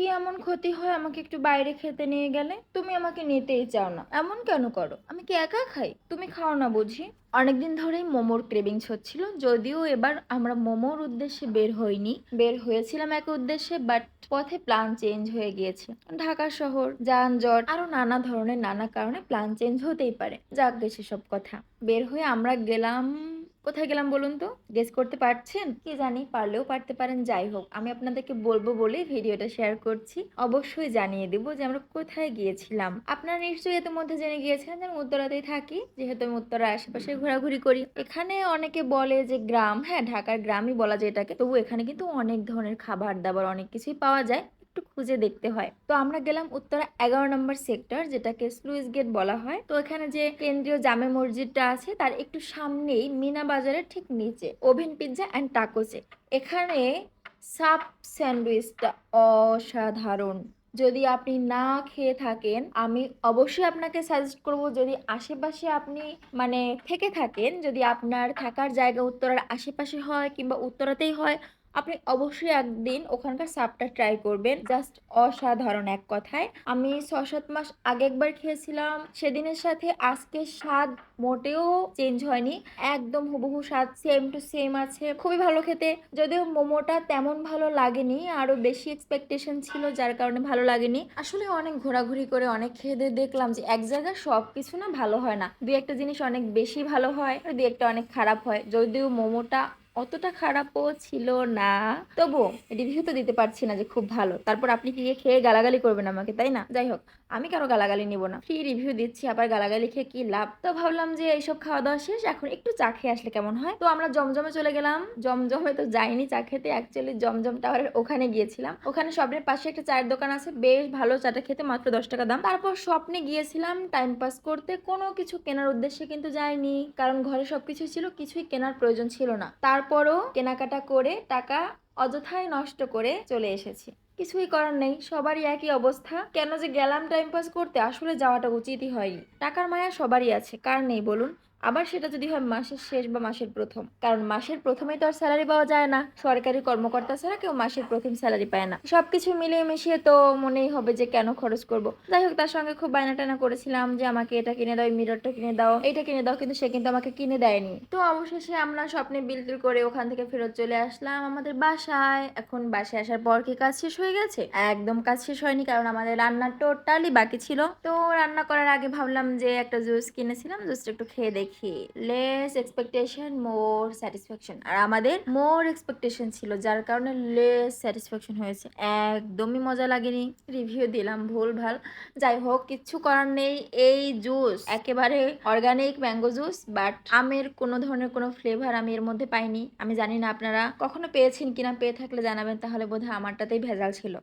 কি এমন ক্ষতি হয় আমাকে একটু বাইরে খেতে নিয়ে গেলে? তুমি আমাকে নিতেই চাও না। এমন কেন করো? আমি কি একা খাই? তুমি খাও না বুঝি। অনেকদিন ধরেই মোমোর ক্রেভিংস হচ্ছিল, যদিও এবার আমরা মোমোর উদ্দেশ্যে বের হইনি। বের হয়েছিলাম এক উদ্দেশ্যে, বাট পথে প্ল্যান চেঞ্জ হয়ে গিয়েছে। ঢাকা শহর, যানজট, আরও নানা ধরনের নানা কারণে প্ল্যান চেঞ্জ হতেই পারে। যাক গেছে সব কথা। বের হয়ে আমরা গেলাম কোথায় গেলাম বলুন তো? গেস করতে পারছেন? কি জানি, পারলেও পারতে পারেন, যাই হোক, আমি আপনাদেরকে বলব বলেই ভিডিওটা শেয়ার করছি। অবশ্যই জানিয়ে দেবো যে আমরা কোথায় গিয়েছিলাম। আপনারা নিশ্চয়ই এর মধ্যে জেনে গিয়েছেন যে আমি উত্তরাতেই থাকি, যেহেতু আমি উত্তরার আশেপাশে ঘোরাঘুরি করি। এখানে অনেকে বলে যে গ্রাম হ্যাঁ ঢাকার গ্রামই বলা যায় এটাকে। তবু এখানে কিন্তু অনেক ধরনের খাবার দাবার অনেক কিছুই পাওয়া যায়। একটু খুঁজে দেখতে হয়। তো আমরা গেলাম উত্তরা এগারো নম্বর সেক্টর, যেটাকে স্লুইস গেট বলা হয়। তো এখানে যে কেন্দ্রীয় জামে মসজিদটা আছে, তার একটু সামনেই মিনা বাজারের ঠিক নিচে, ওভেন পিৎজা অ্যান্ড টাকোসে। এখানে সাব স্যান্ডউইচটা অসাধারণ। যদি আপনি না খেয়ে থাকেন, আমি অবশ্যই আপনাকে সাজেস্ট করব যদি আশেপাশে আপনি মানে থেকে থাকেন, যদি আপনার থাকার জায়গা উত্তরার আশেপাশে হয় কিংবা উত্তরাতেই হয় আপনি অবশ্যই একদিন ওখানকার সাপটা ট্রাই করবেন। জাস্ট অসাধারণ এক কথায়। আমি ছ সাত মাস আগে একবার খেয়েছিলাম। সেদিনের সাথে আজকে স্বাদ মোটেও চেঞ্জ হয়নি। একদম হুবহু স্বাদ সেম টু সেম আছে। খুবই ভালো খেতে। যদিও মোমোটা তেমন ভালো লাগেনি আরও বেশি এক্সপেকটেশন ছিল, যার কারণে ভালো লাগেনি। আসলে অনেক ঘোরাঘুরি করে অনেক খেয়ে দিয়ে দেখলাম যে এক জায়গায় সব কিছু না ভালো হয় না। দুই একটা জিনিস অনেক বেশি ভালো হয়, আর দুই একটা অনেক খারাপ হয়। যদিও মোমোটা অতটা খারাপও ছিল না। তবু রিভিউ তো দিতে পারছি না যে খুব ভালো। তারপর আপনি কি খেয়ে গালাগালি করবেন আমাকে, তাই না? যাই হোক, আমি কারও গালাগালি নিব না। ফ্রি রিভিউ দিচ্ছি, আবার গালাগালি খেয়ে কি লাভ? তো ভাবলাম যে এইসব খাওয়া দাওয়া শেষ, এখন একটু চা খেয়ে আসলে কেমন হয়? তো আমরা জমজমে চলে গেলাম। জমজমে তো যাইনি চা খেতে অ্যাকচুয়ালি জমজম টাওয়ারের ওখানে গিয়েছিলাম। ওখানে স্বপ্নের পাশে একটা চায়ের দোকান আছে, বেশ ভালো চাটা খেতে, মাত্র দশ টাকা দাম। তারপর স্বপ্নে গিয়েছিলাম টাইম পাস করতে। কোনো কিছু কেনার উদ্দেশ্যে কিন্তু যাইনি, কারণ ঘরে সবকিছু ছিল, কিছুই কেনার প্রয়োজন ছিল না। তারপরও কেনাকাটা করে টাকা অযথায় নষ্ট করে চলে এসেছি। কিছুই করার নেই, সবারই একই অবস্থা। কেন যে গেলাম টাইম পাস করতে আসলে যাওয়াটা উচিতই হয়নি। টাকার মায়া সবারই আছে, কার নেই বলুন? আবার সেটা যদি হয় মাসের শেষ বা মাসের প্রথম। কারণ মাসের প্রথমেই তো আর স্যালারি পাওয়া যায় না। সরকারি কর্মকর্তা ছাড়া কেউ মাসের প্রথম স্যালারি পায় না। সবকিছু মিলিয়ে মিশিয়ে তো মনেই হবে যে কেন খরচ করব। যাই হোক, তার সঙ্গে খুব বায়না টানা করেছিলাম যে আমাকে এটা কিনে দাও মিররটা কিনে দাও এটা কিনে দাও, কিন্তু সে কিন্তু আমাকে কিনে দেয়নি। তো অবশেষে আমরা স্বপ্নে বিল টিল করে ওখান থেকে ফেরত চলে আসলাম আমাদের বাসায়। এখন বাসায় আসার পর কি কাজ শেষ হয়ে গেছে? একদম কাজ শেষ হয়নি, কারণ আমাদের রান্না টোটালি বাকি ছিল। তো রান্না করার আগে ভাবলাম যে একটা জুস কিনেছিলাম, জুসটা একটু খেয়ে দেখি। লেস এক্সপেকটেশন মোর স্যাটিসফ্যাকশন আর আমাদের মোর এক্সপেকটেশন ছিল, যার কারণে লেস স্যাটিসফ্যাকশন হয়েছে। একদমই মজা লাগেনি। রিভিউ দিলাম ভুল ভালো যাই হোক, কিচ্ছু করার নেই। এই জুস একেবারে অর্গানিক ম্যাঙ্গো জুস বাট আমের কোনো ধরনের কোনো ফ্লেভার আমি এর মধ্যে পাইনি। আমি জানি না আপনারা কখনো পেয়েছেন কিনা, পেয়ে থাকলে জানাবেন। তাহলে বোধহয় আমারটাতেই ভেজাল ছিল।